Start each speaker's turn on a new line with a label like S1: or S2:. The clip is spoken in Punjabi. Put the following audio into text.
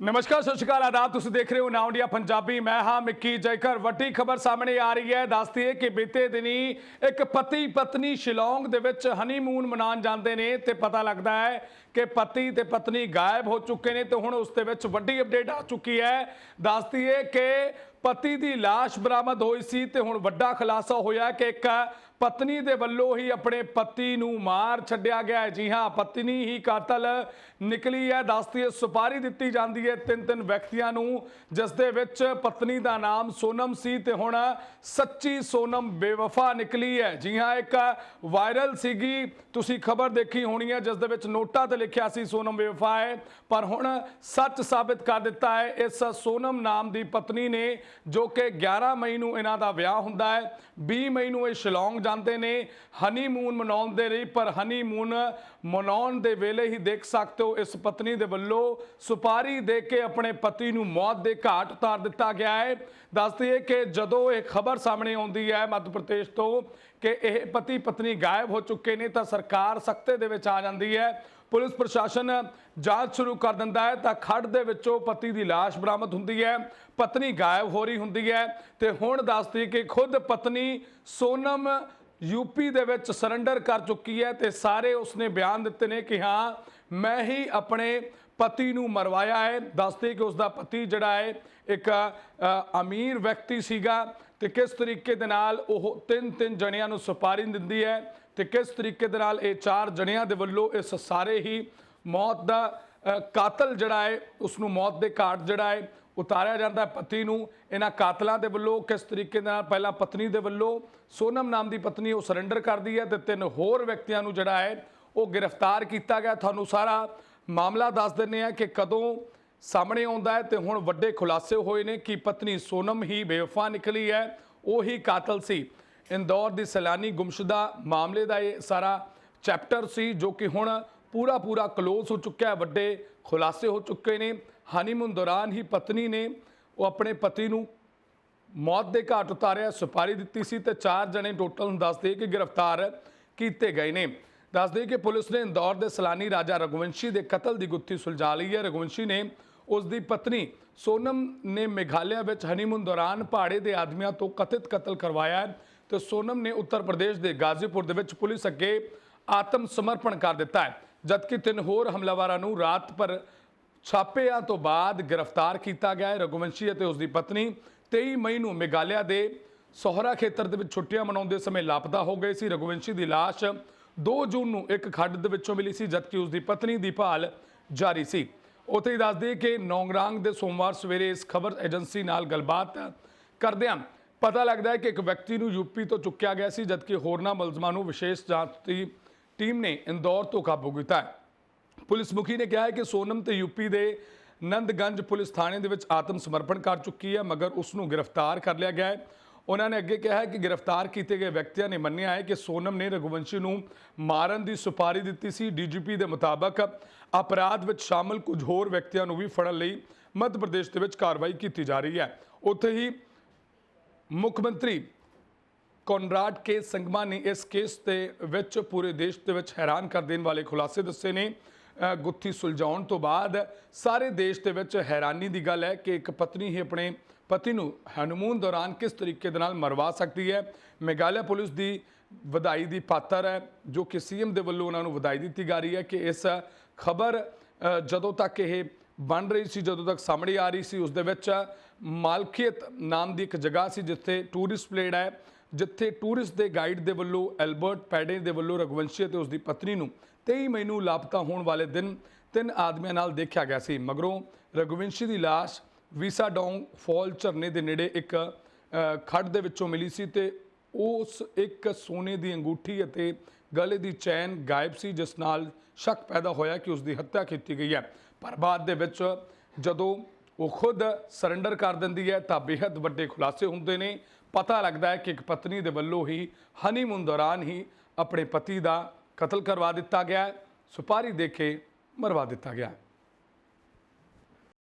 S1: ਨਮਸਕਾਰ, ਸਤਿ ਸ਼੍ਰੀ ਅਕਾਲ, ਆਦਾਬ। ਤੁਸੀਂ ਦੇਖ ਰਹੇ ਹੋ ਨਾਉ ਇੰਡੀਆ ਪੰਜਾਬੀ। ਮੈਂ ਹਾਂ ਮਿੱਕੀ ਜੈਕਰ ਵੱਡੀ ਖਬਰ ਸਾਹਮਣੇ ਆ ਰਹੀ ਹੈ। ਦੱਸਦੀ ਹੈ ਕਿ ਬੀਤੇ ਦਿਨੀ ਇੱਕ ਪਤੀ ਪਤਨੀ ਸ਼ਿਲੌਂਗ ਦੇ ਵਿੱਚ ਹਨੀਮੂਨ ਮਨਾਉਣ ਜਾਂਦੇ ਨੇ ਤੇ ਪਤਾ ਲੱਗਦਾ ਹੈ ਕਿ ਪਤੀ ਤੇ ਪਤਨੀ ਗਾਇਬ ਹੋ ਚੁੱਕੇ ਨੇ ਤੇ ਹੁਣ ਉਸ ਦੇ ਵਿੱਚ ਵੱਡੀ ਅਪਡੇਟ ਆ ਚੁੱਕੀ ਹੈ। ਦੱਸਦੀ ਹੈ ਕਿ ਪਤੀ ਦੀ ਲਾਸ਼ ਬਰਾਮਦ ਹੋਈ ਸੀ ਤੇ ਹੁਣ ਵੱਡਾ ਖੁਲਾਸਾ ਹੋਇਆ ਕਿ ਇੱਕ ਪਤਨੀ ਦੇ ਵੱਲੋਂ ਹੀ ਆਪਣੇ ਪਤੀ ਨੂੰ ਮਾਰ ਛੱਡਿਆ ਗਿਆ ਹੈ। ਜੀ ਹਾਂ, ਪਤਨੀ ਹੀ ਕਾਤਲ ਨਿਕਲੀ ਹੈ। ਦੱਸਦੀ ਹੈ ਸੁਪਾਰੀ ਦਿੱਤੀ ਜਾਂਦੀ ਹੈ। ਤਿੰਨ ਤਿੰਨ ਵਿਅਕਤੀਆਂ ਨੂੰ, ਜਿਸ ਦੇ ਵਿੱਚ ਪਤਨੀ ਦਾ ਨਾਮ ਸੋਨਮ ਸੀ ਤੇ ਹੁਣ ਸੱਚੀ ਸੋਨਮ ਬੇਵਫਾ ਨਿਕਲੀ ਹੈ। ਜੀ ਹਾਂ, ਇੱਕ ਵਾਇਰਲ ਸੀਗੀ। ਤੁਸੀਂ ਖਬਰ ਦੇਖੀ ਹੋਣੀ ਹੈ, ਜਿਸ ਦੇ ਵਿੱਚ ਨੋਟਾਂ ਤੇ ਲਿਖਿਆ ਸੀ ਸੋਨਮ ਬੇਵਫਾ ਹੈ। ਪਰ ਹੁਣ ਸੱਚ ਸਾਬਿਤ ਕਰ ਦਿੱਤਾ ਹੈ। ਇਸ ਸੋਨਮ ਨਾਮ ਦੀ ਪਤਨੀ ਨੇ ਜੋ ਕਿ 11 ਮਈ ਨੂੰ ਇਹਨਾਂ ਦਾ ਵਿਆਹ ਹੁੰਦਾ ਹੈ। 20 ਮਈ ਨੂੰ ਇਹ ਸ਼ਿਲੌਂਗ ਜਾਂਦੇ ਨੇ, ਹਨੀਮੂਨ ਮਨਾਉਣ ਦੇ ਲਈ, ਪਰ ਹਨੀਮੂਨ ਮਨਾਉਣ ਦੇ ਵੇਲੇ ਹੀ ਦੇਖ ਸਕਦੇ ਹੋ, ਇਸ ਪਤਨੀ ਦੇ ਵੱਲੋਂ ਸੁਪਾਰੀ ਦੇ ਕੇ ਆਪਣੇ ਪਤੀ ਨੂੰ ਮੌਤ ਦੇ ਘਾਟ ਉਤਾਰ ਦਿੱਤਾ ਗਿਆ ਹੈ। ਦੱਸਦੀ ਹੈ ਕਿ ਜਦੋਂ ਇਹ ਖਬਰ ਸਾਹਮਣੇ ਆਉਂਦੀ ਹੈ ਮੱਧ ਪ੍ਰਦੇਸ਼ ਤੋਂ ਕਿ ਇਹ ਪਤੀ ਪਤਨੀ ਗਾਇਬ ਹੋ ਚੁੱਕੇ ਨੇ ਤਾਂ ਸਰਕਾਰ ਸਖਤੇ ਦੇ ਵਿੱਚ ਆ ਜਾਂਦੀ ਹੈ। ਪੁਲਿਸ ਪ੍ਰਸ਼ਾਸਨ ਜਾਂਚ ਸ਼ੁਰੂ ਕਰ ਦਿੰਦਾ ਹੈ ਤਾਂ ਖੱਡ ਦੇ ਵਿੱਚੋਂ ਪਤੀ ਦੀ ਲਾਸ਼ ਬਰਾਮਦ ਹੁੰਦੀ ਹੈ। ਪਤਨੀ ਗਾਇਬ ਹੋ ਰਹੀ ਹੁੰਦੀ ਹੈ ਤੇ ਹੁਣ ਦੱਸਦੀ ਕਿ ਖੁਦ ਪਤਨੀ ਸੋਨਮ ਯੂਪੀ ਦੇ ਵਿੱਚ ਸਰੈਂਡਰ ਕਰ ਚੁੱਕੀ ਹੈ ਤੇ ਸਾਰੇ ਉਸਨੇ ਬਿਆਨ ਦਿੱਤੇ ਨੇ ਕਿ ਹਾਂ, ਮੈਂ ਹੀ ਆਪਣੇ ਪਤੀ ਨੂੰ ਮਰਵਾਇਆ ਹੈ। ਦੱਸਦੇ ਕਿ ਉਸ ਦਾ ਪਤੀ ਜਿਹੜਾ ਹੈ ਇੱਕ ਅਮੀਰ ਵਿਅਕਤੀ ਸੀਗਾ ਤੇ ਕਿਸ ਤਰੀਕੇ ਦੇ ਨਾਲ ਉਹ ਤਿੰਨ ਤਿੰਨ ਜਣਿਆਂ ਨੂੰ ਸੁਪਾਰੀ ਦਿੰਦੀ ਹੈ ਤੇ ਕਿਸ ਤਰੀਕੇ ਦੇ ਨਾਲ ਇਹ ਚਾਰ ਜਣਿਆਂ ਦੇ ਵੱਲੋਂ ਇਸ ਸਾਰੇ ਹੀ ਮੌਤ ਦਾ ਕਾਤਲ ਜਿਹੜਾ ਹੈ ਉਸ ਨੂੰ ਮੌਤ ਦੇ ਘਾਟ ਜਿਹੜਾ ਹੈ, ਉਤਾਰਿਆ ਜਾਂਦਾ ਪਤੀ ਨੂੰ। ਇਹਨਾਂ ਕਾਤਲਾਂ ਦੇ ਵੱਲੋਂ ਕਿਸ ਤਰੀਕੇ ਦੇ ਨਾਲ ਪਹਿਲਾਂ ਪਤਨੀ ਦੇ ਵੱਲੋਂ ਸੋਨਮ ਨਾਮ ਦੀ ਪਤਨੀ ਉਹ ਸਰੈਂਡਰ ਕਰਦੀ ਹੈ ਤੇ ਤਿੰਨ ਹੋਰ ਵਿਅਕਤੀਆਂ ਨੂੰ ਜਿਹੜਾ ਹੈ ਉਹ ਗ੍ਰਿਫਤਾਰ ਕੀਤਾ ਗਿਆ। ਤੁਹਾਨੂੰ ਸਾਰਾ ਮਾਮਲਾ ਦੱਸ ਦਿੰਨੇ ਆ ਕਿ ਕਦੋਂ ਸਾਹਮਣੇ ਆਉਂਦਾ ਹੈ ਤੇ ਹੁਣ ਵੱਡੇ ਖੁਲਾਸੇ ਹੋਏ ਨੇ ਕਿ ਪਤਨੀ ਸੋਨਮ ਹੀ ਬੇਵਫਾ ਨਿਕਲੀ ਹੈ, ਉਹ ਹੀ ਕਾਤਲ ਸੀ। ਇੰਦੌਰ ਦੀ ਸੈਲਾਨੀ ਗੁੰਮਸ਼ੁਦਾ ਮਾਮਲੇ ਦਾ ਇਹ ਸਾਰਾ ਚੈਪਟਰ ਸੀ ਜੋ ਕਿ ਹੁਣ ਪੂਰਾ ਪੂਰਾ ਕਲੋਜ਼ ਹੋ ਚੁੱਕਿਆ ਹੈ, ਵੱਡੇ ਖੁਲਾਸੇ ਹੋ ਚੁੱਕੇ ਨੇ। ਹਨੀਮੂਨ ਦੌਰਾਨ ਹੀ ਪਤਨੀ ਨੇ ਉਹ ਆਪਣੇ ਪਤੀ ਨੂੰ ਮੌਤ ਦੇ ਘਾਟ ਉਤਾਰਿਆ, ਸੁਪਾਰੀ ਦਿੱਤੀ ਸੀ ਤੇ ਚਾਰ ਜਣੇ ਟੋਟਲ ਨੂੰ ਦੱਸਦੇ ਕਿ ਗ੍ਰਿਫਤਾਰ ਕੀਤੇ ਗਏ ਨੇ। ਦੱਸਦੇ ਕਿ ਪੁਲਿਸ ਨੇ ਇੰਦੌਰ ਦੇ ਸਲਾਨੀ ਰਾਜਾ ਰਘੁਵੰਸ਼ੀ ਦੇ ਕਤਲ ਦੀ ਗੁੱਥੀ ਸੁਲਝਾ ਲਈ ਹੈ। ਰਘੁਵੰਸ਼ੀ ਨੇ ਉਸ ਦੀ ਪਤਨੀ ਸੋਨਮ ਨੇ ਮੇਘਾਲਿਆ ਵਿੱਚ ਹਨੀਮੂਨ ਦੌਰਾਨ ਪਹਾੜੇ ਦੇ ਆਦਮੀਆਂ ਤੋਂ ਕਥਿਤ ਕਤਲ ਕਰਵਾਇਆ ਹੈ ਤੇ ਸੋਨਮ ਨੇ ਉੱਤਰ ਪ੍ਰਦੇਸ਼ ਦੇ ਗਾਜ਼ੀਪੁਰ ਦੇ ਵਿੱਚ ਪੁਲਿਸ ਅੱਗੇ ਆਤਮ ਸਮਰਪਣ ਕਰ ਦਿੱਤਾ ਹੈ, ਜਦਕਿ ਤਿੰਨ ਹੋਰ ਹਮਲਾਵਰਾਂ ਨੂੰ ਰਾਤ ਪਰ ਛਾਪਿਆਂ ਤੋਂ ਬਾਅਦ ਗ੍ਰਿਫਤਾਰ ਕੀਤਾ ਗਿਆ ਹੈ। ਰਘੁਵੰਸ਼ੀ ਅਤੇ ਉਸ ਦੀ ਪਤਨੀ 23 ਮਈ ਨੂੰ ਮੇਘਾਲਿਆ ਦੇ ਸੋਹਰਾ ਖੇਤਰ ਦੇ ਵਿੱਚ ਛੁੱਟੀਆਂ ਮਨਾਉਂਦੇ ਸਮੇਂ ਲਾਪਤਾ ਹੋ ਗਏ ਸੀ। ਰਘੁਵੰਸ਼ੀ ਦੀ ਲਾਸ਼ 2 ਜੂਨ ਨੂੰ ਇੱਕ ਖੱਡ ਦੇ ਵਿੱਚੋਂ ਮਿਲੀ ਸੀ, ਜਦਕਿ ਉਸ ਦੀ ਪਤਨੀ ਦੀ ਭਾਲ ਜਾਰੀ ਸੀ। ਉੱਥੇ ਹੀ ਦੱਸਦੇ ਕਿ ਨੌਂਗਰਾਂਗ ਦੇ ਸੋਮਵਾਰ ਸਵੇਰੇ ਇਸ ਖਬਰ ਏਜੰਸੀ ਨਾਲ ਗੱਲਬਾਤ ਕਰਦਿਆਂ ਪਤਾ ਲੱਗਦਾ ਹੈ ਕਿ ਇੱਕ ਵਿਅਕਤੀ ਨੂੰ ਯੂਪੀ ਤੋਂ ਚੁੱਕਿਆ ਗਿਆ ਸੀ, ਜਦਕਿ ਹੋਰਨਾਂ ਮੁਲਜ਼ਮਾਂ ਨੂੰ ਵਿਸ਼ੇਸ਼ ਜਾਂਚ ਦੀ ਟੀਮ ਨੇ ਇੰਦੌਰ ਤੋਂ ਕਾਬੂ ਕੀਤਾ ਹੈ। ਪੁਲਿਸ ਮੁਖੀ ਨੇ ਕਿਹਾ ਹੈ ਕਿ ਸੋਨਮ ਤੇ ਯੂਪੀ ਦੇ ਨੰਦਗੰਜ ਪੁਲਿਸ ਥਾਣੇ ਦੇ ਵਿੱਚ ਆਤਮ ਸਮਰਪਣ ਕਰ ਚੁੱਕੀ ਹੈ, ਮਗਰ ਉਸ ਨੂੰ ਗ੍ਰਿਫਤਾਰ ਕਰ ਲਿਆ ਗਿਆ ਹੈ। ਉਹਨਾਂ ਨੇ ਅੱਗੇ ਕਿਹਾ ਕਿ ਗ੍ਰਿਫਤਾਰ ਕੀਤੇ ਗਏ ਵਿਅਕਤੀਆਂ ਨੇ ਮੰਨਿਆ ਹੈ ਕਿ ਸੋਨਮ ਨੇ ਰਘੁਵੰਸ਼ੀ ਨੂੰ ਮਾਰਨ ਦੀ ਸੁਪਾਰੀ ਦਿੱਤੀ ਸੀ। ਡੀਜੀਪੀ ਦੇ ਮੁਤਾਬਕ ਅਪਰਾਧ ਵਿੱਚ ਸ਼ਾਮਲ ਕੁਝ ਹੋਰ ਵਿਅਕਤੀਆਂ ਨੂੰ ਵੀ ਫੜਨ ਲਈ ਮੱਧ ਪ੍ਰਦੇਸ਼ ਦੇ ਵਿੱਚ ਕਾਰਵਾਈ ਕੀਤੀ ਜਾ ਰਹੀ ਹੈ। ਉੱਥੇ ਹੀ ਮੁੱਖ ਮੰਤਰੀ ਕੋਨਰਾਡ ਕੇ ਸੰਗਮਾ ਨੇ ਇਸ ਕੇਸ ਦੇ ਵਿੱਚ ਪੂਰੇ ਦੇਸ਼ ਦੇ ਵਿੱਚ ਹੈਰਾਨ ਕਰ ਦੇਣ ਵਾਲੇ ਖੁਲਾਸੇ ਦੱਸੇ ਨੇ। ਗੁੱਥੀ ਸੁਲਝਾਉਣ ਤੋਂ ਬਾਅਦ ਸਾਰੇ ਦੇਸ਼ ਦੇ ਵਿੱਚ ਹੈਰਾਨੀ ਦੀ ਗੱਲ ਹੈ ਕਿ ਇੱਕ ਪਤਨੀ ਹੀ ਆਪਣੇ ਪਤੀ ਨੂੰ ਹਨੀਮੂਨ ਦੌਰਾਨ ਕਿਸ ਤਰੀਕੇ ਦੇ ਨਾਲ ਮਰਵਾ ਸਕਦੀ ਹੈ। ਮੇਘਾਲਿਆ ਪੁਲਿਸ ਦੀ ਵਧਾਈ ਦੀ ਪਾਤਰ ਹੈ, ਜੋ ਕਿ ਸੀਐਮ ਦੇ ਵੱਲੋਂ ਉਹਨਾਂ ਨੂੰ ਵਧਾਈ ਦਿੱਤੀ ਜਾ ਰਹੀ ਹੈ ਕਿ ਇਸ ਖਬਰ ਜਦੋਂ ਤੱਕ ਇਹ ਬਣ ਰਹੀ ਸੀ, ਜਦੋਂ ਤੱਕ ਸਾਹਮਣੇ ਆ ਰਹੀ ਸੀ, ਉਸ ਦੇ ਵਿੱਚ ਮਾਲਕੀਅਤ ਨਾਮ ਦੀ ਇੱਕ ਜਗ੍ਹਾ ਸੀ, ਜਿੱਥੇ ਟੂਰਿਸਟ ਪਲੇਡ ਹੈ। ਜਿੱਥੇ ਟੂਰਿਸਟ ਦੇ ਗਾਈਡ ਦੇ ਵੱਲੋਂ ਐਲਬਰਟ ਪੈਡੇ ਦੇ ਵੱਲੋਂ ਰਘਵੰਸ਼ੀ ਅਤੇ ਉਸ ਦੀ ਪਤਨੀ ਨੂੰ 23 ਮਈ ਨੂੰ ਲਾਪਤਾ ਹੋਣ ਵਾਲੇ ਦਿਨ ਤਿੰਨ ਆਦਮੀਆਂ ਨਾਲ ਦੇਖਿਆ ਗਿਆ ਸੀ। ਮਗਰੋਂ ਰਘਵੰਸ਼ੀ ਦੀ ਲਾਸ਼ ਵੀਸਾਡੋਂਗ ਫਾਲ ਝਰਨੇ ਦੇ ਨੇੜੇ ਇੱਕ ਖੱਡ ਦੇ ਵਿੱਚੋਂ ਮਿਲੀ ਸੀ ਤੇ ਉਸ ਇੱਕ ਸੋਨੇ ਦੀ ਅੰਗੂਠੀ ਅਤੇ ਗਲੇ ਦੀ ਚੈਨ ਗਾਇਬ ਸੀ, ਜਿਸ ਨਾਲ ਸ਼ੱਕ ਪੈਦਾ ਹੋਇਆ ਕਿ ਉਸ ਦੀ ਹੱਤਿਆ ਕੀਤੀ ਗਈ ਹੈ। ਪਰ ਬਾਅਦ ਦੇ ਵਿੱਚ ਜਦੋਂ ਉਹ ਖੁਦ ਸਰੈਂਡਰ ਕਰ ਦਿੰਦੀ ਹੈ ਤਾਂ ਬੇहद ਵੱਡੇ ਖੁਲਾਸੇ ਹੁੰਦੇ ਨੇ। ਪਤਾ ਲੱਗਦਾ ਹੈ ਕਿ ਇੱਕ ਪਤਨੀ ਦੇ ਵੱਲੋਂ ਹੀ ਹਨੀਮੂਨ ਦੌਰਾਨ ਹੀ ਆਪਣੇ ਪਤੀ ਦਾ ਕਤਲ ਕਰਵਾ ਦਿੱਤਾ ਗਿਆ ਹੈ। ਸੁਪਾਰੀ ਦੇ ਕੇ ਮਰਵਾ ਦਿੱਤਾ ਗਿਆ ਹੈ।